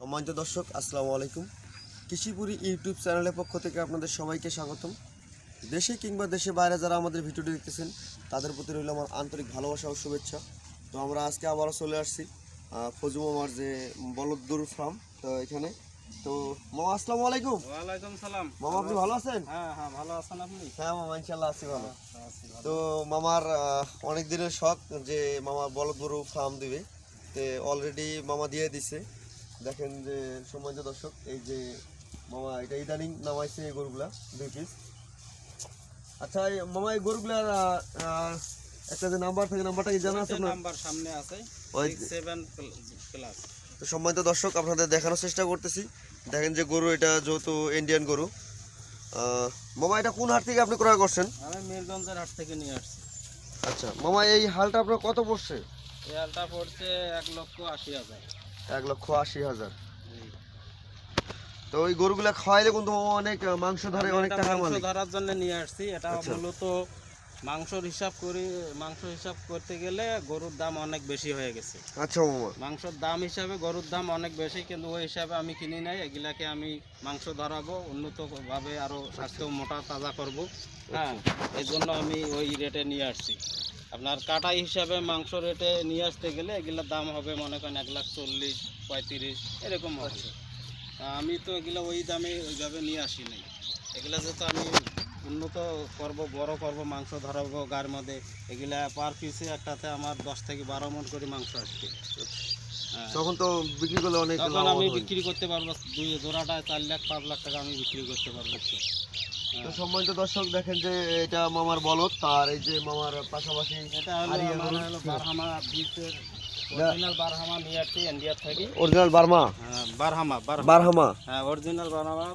সম্মানিত দর্শক আসসালামু আলাইকুম। কৃষিপুরি ইউটিউব চ্যানেলের পক্ষ থেকে আপনাদের সবাইকে স্বাগতম। দেশে কিংবা দেশে বাইরে যারা আমাদের ভিডিওটি দেখতেছেন তাদের প্রতি রইল আমার আন্তরিক ভালোবাসা ও শুভেচ্ছা। তো আমরা আজকে আবারও চলে আসছি ফজু মামার যে বলদ্দুর ফার্ম তো এখানে। তো মামা আসসালামু আলাইকুম। ওয়ালাইকুম সালাম। মামা আপনি ভালো আছেন? হ্যাঁ হ্যাঁ ভালো আছেন আপনি? হ্যাঁ মামা ইনশাল্লাহ আছি ভালো। তো মামার অনেক দিনের শখ যে মামা বলদ গরু ফার্ম দিবে। তো অলরেডি মামা দিয়ে দিছে। দেখেন যে সম্মানিত দর্শক এই যে মামা এটা ইদানিং নামাইছে এই গরুগুলা দুই পিস আচ্ছা এই মামা এই গরুগুলার একটা যে নাম্বার থাকে নাম্বারটা কি জানা আছে আপনার? নাম্বার সামনে আছে ওই সিক্স সেভেন প্লাস তো সম্মানিত দর্শক আপনাদের দেখানোর চেষ্টা করতেছি। দেখেন যে গরু এটা যেহেতু ইন্ডিয়ান গরু। মামা এটা কোন হাট থেকে আপনি ক্রয় করছেন? আমি মিরগঞ্জের হাট থেকে নিয়ে আসছি। আচ্ছা মামা এই হালটা আপনার কত পড়ছে? এই হালটা পড়ছে এক লক্ষ আশি হাজার। এক লক্ষ আশি হাজার। তো ওই গরুগুলা খাওয়াইলে কিন্তু অনেক মাংস ধরে অনেক টাকা মাংস ধরার জন্য নিয়ে আসছি। এটা আচ্ছা। মূলত মাংসর হিসাব করি মাংস হিসাব করতে গেলে গরুর দাম অনেক বেশি হয়ে গেছে। আচ্ছা মামা মাংসর দাম হিসাবে গরুর দাম অনেক বেশি কিন্তু ওই হিসাবে আমি কিনি নাই। এগুলাকে আমি মাংস ধরাবো উন্নতভাবে আরও স্বাস্থ্য মোটা তাজা করব। হ্যাঁ এই জন্য আমি ওই রেটে নিয়ে আসছি। আপনার কাটা হিসাবে মাংস রেটে নিয়ে আসতে গেলে এগুলোর দাম হবে মনে করেন এক লাখ চল্লিশ পঁয়ত্রিশ এরকম হবে। আমি তো এগুলো ওই দামে ওইভাবে নিয়ে আসি নাই। এগুলা যেহেতু আমি উন্নত করব বড় করব মাংস ধরাবো গার মধ্যে এগুলা পার পিসে একটাতে আমার দশ থেকে বারো মন করে মাংস আসবে। হ্যাঁ। তখন তো বিক্রি করলে অনেক তখন আমি বিক্রি করতে পারব দুই জোড়াটা চার লাখ পাঁচ লাখ টাকা আমি বিক্রি করতে পারব। তো সম্মানিত দর্শক দেখেন যে এটা মামার বলদ তার এই যে মামার পাশাপাশি। Original Burma? হ্যাঁ, বারহামা বারহামা। বারহামা? হ্যাঁ অরিজিনাল বারহামা।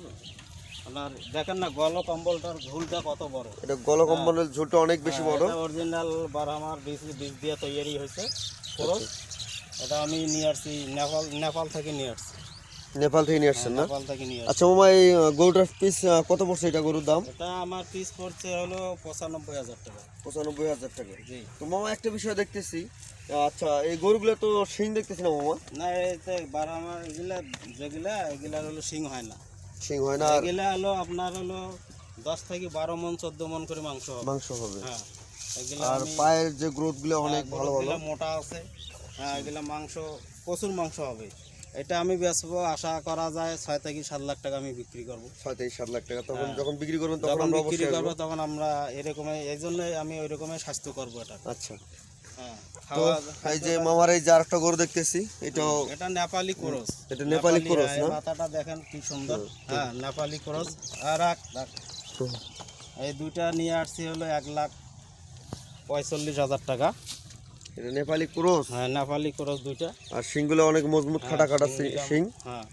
আপনার দেখেন না গল কম্বলটার ঝুলটা কত বড়। এটা গলকম্বলের ঝোলটা অনেক বেশি বড়। অরিজিনাল বারহামার বীজ বীজ দিয়ে তৈরি হয়েছে। খরচ এটা আমি নিয়ে আসছি নেপাল নেপাল থেকে নিয়ে আসছি। নেপাল থেকে নিয়ে আসছেন না? নেপাল থেকে নিয়ে আচ্ছা মামা এই গরুটার পিস কত পড়ছে এটা গরুর দাম? এটা আমার পিস পড়ছে হলো পঁচানব্বই হাজার টাকা। পঁচানব্বই হাজার টাকা। জি। তো মামা একটা বিষয় দেখতেছি। আচ্ছা এই গরুগুলো তো শিং দেখতেছি না মামা? না এতে বারহামার এগুলা যেগুলা এগুলা হলো সিং হয় না। শিং হয় না এগুলা হলো আপনার হলো দশ থেকে বারো মন চোদ্দ মন করে মাংস হবে। মাংস হবে। হ্যাঁ এগুলা আর পায়ের যে গ্রোথগুলো অনেক হ্যাঁ, ভালো ভালো। মোটা আছে। হ্যাঁ এগুলা মাংস প্রচুর মাংস হবে। এটা আমি বেচবো আশা করা যায় ছয় থেকে সাত লাখ টাকা আমি বিক্রি করব। ছয় থেকে সাত লাখ টাকা। তখন হ্যাঁ। যখন বিক্রি করবেন তখন বিক্রি করব তখন আমরা এরকম এই জন্যই আমি ওই রকমের স্বাস্থ্য করব এটা। আচ্ছা। হ্যাঁ তো এই যে মামার এই যে আরেকটা গরু দেখতেছি এটাও এটা নেপালি ক্রস। এটা নেপালি ক্রস হ্যাঁ, না? মাথাটা দেখেন কি সুন্দর। হ্যাঁ নেপালি ক্রস। আর রাখ রাখ। এই দুইটা নিয়ে আসছি হলো এক লাখ পঁয়তাল্লিশ হাজার টাকা। এটা নেপালি ক্রস? হ্যাঁ নেপালি ক্রস দুইটা। আর শিংগুলো অনেক মজবুত খাটা খাটা হ্যাঁ, শিং হ্যাঁ।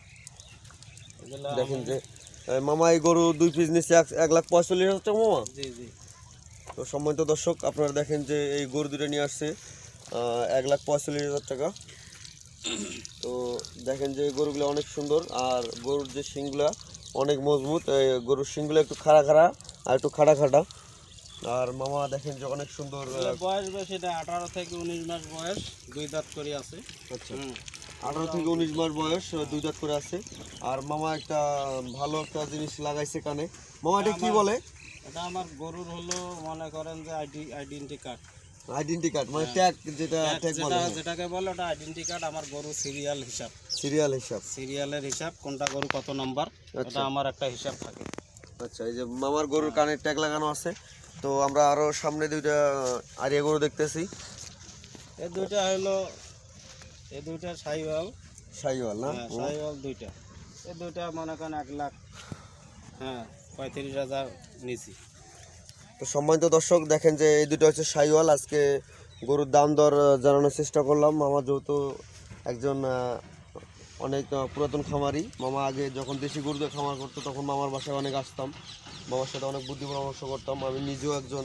দেখেন যে মামা এই গরু দুই পিস নিচ্ছে এক- লাখ পঁয়তাল্লিশ হাজার টাকা মামা? জি জি। তো সম্মানিত দর্শক আপনারা দেখেন যে এই গরু দুটো নিয়ে আসছে এক লাখ পঁয়তাল্লিশ হাজার টাকা। তো দেখেন যে গরুগুলো অনেক সুন্দর আর গরুর যে শিংগুলা অনেক মজবুত গরুর শিংগুলো একটু খাড়া খাড়া আর একটু খাড়া খাড়া। আর মামা দেখেন যে অনেক সুন্দর বয়স বেশি এটা আঠারো থেকে উনিশ মাস বয়স দুই দাঁত করে আছে। আচ্ছা। আঠারো থেকে উনিশ মাস বয়স দুই দাঁত করে আছে। আর মামা একটা ভালো একটা জিনিস লাগাইছে কানে। মামা এটা কি বলে? এটা আমার গরুর হলো মনে করেন যে ID identity card. Identity card মানে ট্যাগ যেটা ট্যাগ বলে। যেটাকে বলে ওটা আইডেন্টি কার্ড আমার গরু সিরিয়াল হিসাব। সিরিয়াল হিসাব। সিরিয়ালের হিসাব কোনটা গরু কত নাম্বার এটা আমার একটা হিসাব থাকে। আচ্ছা এই যে মামার গরুর কানে ট্যাগ লাগানো আছে তো আমরা আরও সামনে দুইটা আরিয়া গরু দেখতেছি। এই দুইটা হলো এই দুইটা সাইওয়াল। শাহিওয়াল না? হ্যাঁ সাইওয়াল দুইটা। এই দুইটা মনে করেন এক লাখ হ্যাঁ পঁয়ত্রিশ হাজার নিচি। তো সম্মানিত দর্শক দেখেন যে এই দুটো হচ্ছে শাহিওয়াল আজকে গরুর দাম দর জানানোর চেষ্টা করলাম। মামা যেহেতু একজন অনেক পুরাতন খামারি। মামা আগে যখন দেশি গরু দিয়ে খামার করতো তখন মামার বাসায় অনেক আসতাম। মামার সাথে অনেক বুদ্ধি পরামর্শ করতাম। আমি নিজেও একজন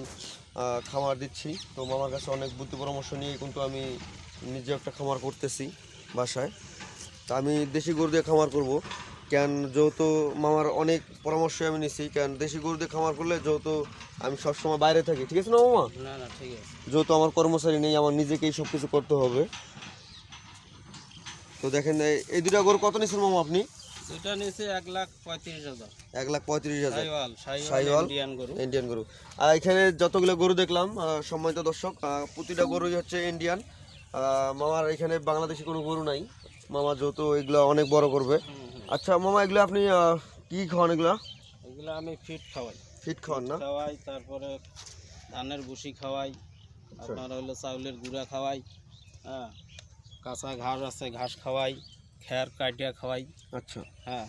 খামার দিচ্ছি। তো মামার কাছে অনেক বুদ্ধি পরামর্শ নিয়ে কিন্তু আমি নিজেও একটা খামার করতেছি বাসায়। তা আমি দেশি গরু দিয়ে খামার করব। কেন যেহেতু মামার অনেক পরামর্শ আমি নিছি কেন দেশি গরু দিয়ে খামার করলে যেহেতু আমি সবসময় বাইরে থাকি। ঠিক আছে না মামা? যেহেতু আমার কর্মচারী নেই আমার নিজেকেই সব কিছু করতে হবে। তো দেখেন এই- দুটা গরু কত নিচ্ছেন মামা আপনি? দুটা নিচে এক লাখ পঁয়ত্রিশ হাজার। এক লাখ পঁয়ত্রিশ হাজার। সাইওয়াল? ইন্ডিয়ান গরু। আর এখানে যতগুলো গরু দেখলাম সম্মানিত দর্শক প্রতিটা গরুই হচ্ছে ইন্ডিয়ান মামার এখানে বাংলাদেশি কোনো গরু নাই। মামা যেহেতু এগুলো অনেক বড় করবে। আচ্ছা মামা এগুলো আপনি কি খাওয়ান এগুলো? এগুলো আমি ফিট খাওয়াই। ফিট খাওয়ান না? খাওয়াই তারপরে ধানের ভুসি খাওয়াই আপনার হলো চাউলের গুঁড়া খাওয়াই হ্যাঁ। কাঁচা ঘাস আছে ঘাস খাওয়াই খ্যার কাটিয়া খাওয়াই। আচ্ছা। হ্যাঁ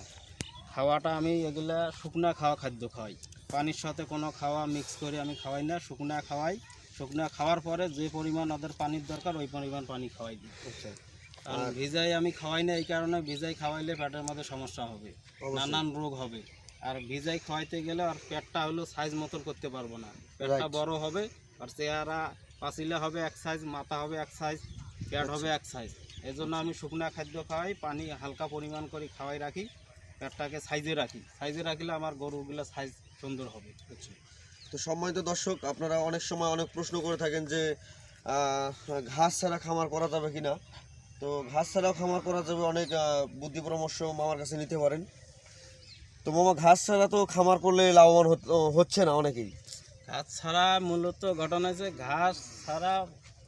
খাওয়াটা আমি এগুলা শুকনা খাওয়া খাদ্য খাওয়াই। পানির সাথে কোনো খাওয়া মিক্স করে আমি খাওয়াই না শুকনা খাওয়াই। শুকনা খাওয়ার পরে যে পরিমাণ ওদের পানির দরকার ওই পরিমাণ পানি খাওয়াই দিই। আচ্ছা। কারণ ভিজাই আমি খাওয়াই না এই কারণে ভিজাই খাওয়াইলে পেটের মধ্যে সমস্যা হবে নানান রোগ হবে। আর ভিজাই খাওয়াইতে গেলে আর পেটটা হলো সাইজ মতন করতে পারব না। পেটটা. বড় হবে আর চেহারা পাচিলা হবে এক সাইজ মাথা হবে এক সাইজ পেট হবে এক সাইজ এই জন্য আমি শুকনা খাদ্য খাওয়াই পানি হালকা পরিমাণ করে খাওয়াই রাখি পেটটাকে সাইজে রাখি। সাইজে রাখলে আমার গরুগুলো সাইজ সুন্দর হবে। আচ্ছা। তো সম্মানিত দর্শক আপনারা অনেক সময় অনেক প্রশ্ন করে থাকেন যে ঘাস ছাড়া খামার করা যাবে কি না তো ঘাস ছাড়াও খামার করা যাবে অনেক বুদ্ধি পরামর্শ মামার কাছে নিতে পারেন। তো মামা ঘাস ছাড়া তো খামার করলে লাভবান হচ্ছে না অনেকেই। ঘাস ছাড়া মূলত ঘটনা যে ঘাস ছাড়া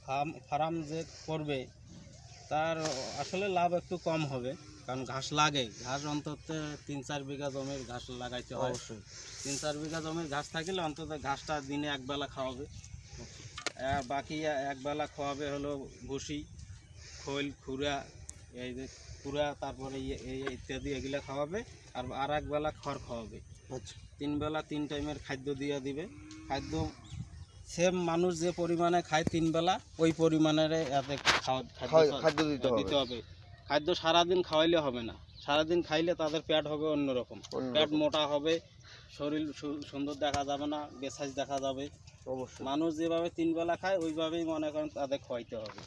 ফার্ম ফার্ম যে করবে তার আসলে লাভ একটু কম হবে। কারণ ঘাস লাগে। ঘাস অন্তত তিন চার বিঘা জমির ঘাস লাগাইতে হয়। অবশ্যই। তিন চার বিঘা জমির ঘাস থাকলে অন্তত ঘাসটা দিনে একবেলা খাওয়াবে। বাকি একবেলা খাওয়াবে হলো ভুসি খোল খুরা এই যে খুরা তারপরে ইয়ে- এই ইত্যাদি এগুলো খাওয়াবে। আর আর একবেলা খড় খাওয়াবে। আচ্ছা। তিন বেলা তিন টাইমের খাদ্য দিয়ে দিবে। খাদ্য সেম মানুষ যে পরিমাণে খায় তিন বেলা ওই পরিমাণের এতে খাদ্য দিতে হবে। খাদ্য সারাদিন খাওয়াইলে হবে না। সারাদিন খাইলে তাদের পেট হবে অন্যরকম। পেট মোটা হবে শরীর সুন্দর দেখা যাবে না বেসাইজ দেখা যাবে। অবশ্যই। মানুষ যেভাবে তিন বেলা খায় ওইভাবেই মনে করেন তাদের খাওয়াইতে হবে।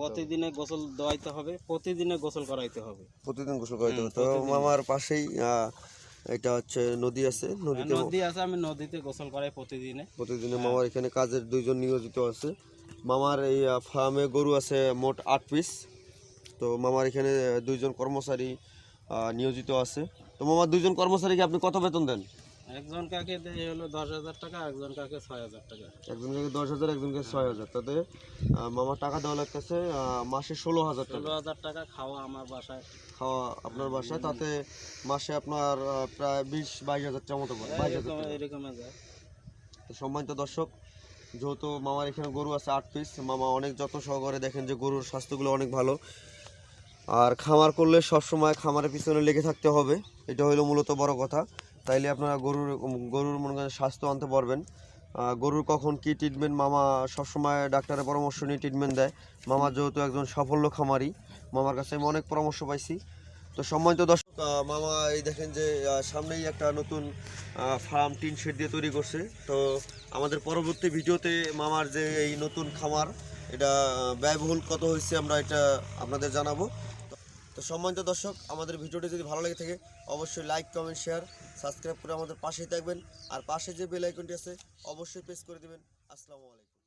প্রতিদিনে গোসল দেওয়াইতে হবে প্রতিদিনে গোসল করাইতে হবে। প্রতিদিন গোসল করাইতে হবে। তো। মামার পাশেই এটা হচ্ছে নদী আছে নদীতে নদী আছে আমি নদীতে গোসল করাই প্রতিদিনে। প্রতিদিনে মামার এখানে কাজের দুইজন নিয়োজিত আছে। মামার এই ফার্মে গরু আছে মোট আট পিস। তো মামার এখানে দুইজন কর্মচারী নিয়োজিত আছে। তো মামার দুইজন কর্মচারীকে আপনি কত বেতন দেন? একজন কাকে দেয় হলো দশ হাজার টাকা একজন কাকে ছয় হাজার টাকা। একজনকে দশ হাজার একজনকে ছয় হাজার। তাতে মামার টাকা দেওয়া লাগতেছে মাসে ষোলো হাজার ষোলো টাকা হাজার টাকা খাওয়া আমার বাসায়। খাওয়া আপনার বাসায় তাতে মাসে আপনার প্রায় বিশ বাইশ হাজার টাকা মতো পড়ে বাইশ হাজার এরকম যায়। তো সম্মানিত দর্শক যেহেতু মামার এখানে গরু আছে আট পিস মামা অনেক যত্ন সহকারে দেখেন যে গরুর স্বাস্থ্যগুলো অনেক ভালো। আর খামার করলে সব সময় খামারের পিছনে লেগে থাকতে হবে এটা হলো মূলত বড় কথা। তাইলে আপনারা গরুর গরুর মনে করেন স্বাস্থ্য আনতে পারবেন। গরুর কখন কি ট্রিটমেন্ট মামা সবসময় ডাক্তারের পরামর্শ নিয়ে ট্রিটমেন্ট দেয়। মামা যেহেতু একজন সাফল্য খামারি, মামার কাছে আমি অনেক পরামর্শ পাইছি। তো সম্মানিত দর্শক মামা এই দেখেন যে সামনেই একটা নতুন ফার্ম টিন শেড দিয়ে তৈরি করছে। তো আমাদের পরবর্তী ভিডিওতে মামার যে এই নতুন খামার, এটা ব্যয়বহুল কত হয়েছে আমরা এটা আপনাদের জানাব। তো সম্মানিত দর্শক, আমাদের ভিডিওটি যদি ভালো লেগে থাকে, অবশ্যই লাইক কমেন্ট শেয়ার সাবস্ক্রাইব করে আমাদের পাশেই থাকবেন। আর পাশে যে বেল আইকনটি আছে, অবশ্যই প্রেস করে দেবেন। আসসালামু আলাইকুম।